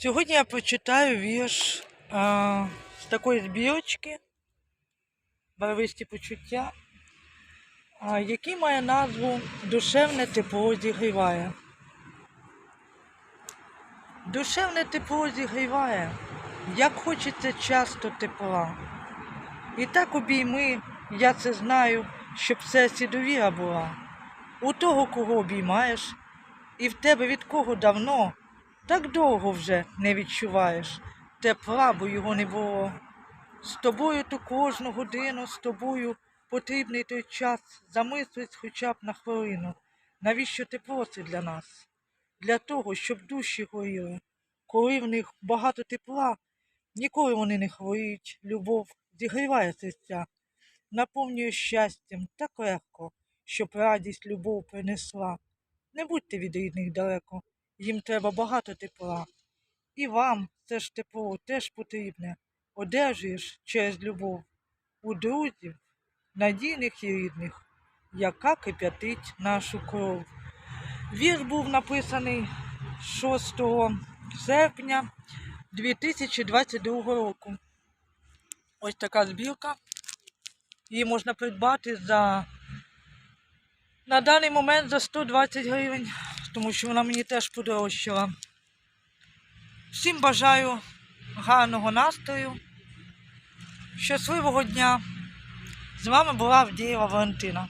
Сьогодні я прочитаю вірш а, з такої збірочки Барвисті почуття, а, який має назву Душевне тепло зігріває. Душевне тепло зігріває, як хочеться часто тепла. І так обійми, я це знаю, щоб серці довіра була. У того, кого обіймаєш, і в тебе від кого давно, так довго вже не відчуваєш тепла, бо його не було. З тобою ту кожну годину, з тобою потрібний той час, замислись хоча б на хвилину. Навіщо тепло це для нас? Для того, щоб душі горіли. Коли в них багато тепла, ніколи вони не хворіють, любов зігріває серця, наповнює щастям так легко, щоб радість любов принесла. Не будьте від рідних далеко, їм треба багато тепла. І вам це ж тепло теж потрібне, одержуєш через любов у друзів, надійних і рідних, яка кип'ятить нашу кров. Вірш був написаний 6 серпня 2022 року. Ось така збірка. Її можна придбати за на даний момент за 120 гривень, тому що вона мені теж подорожчала. Всім бажаю гарного настрою, щасливого дня. З вами була Авдієва Валентина.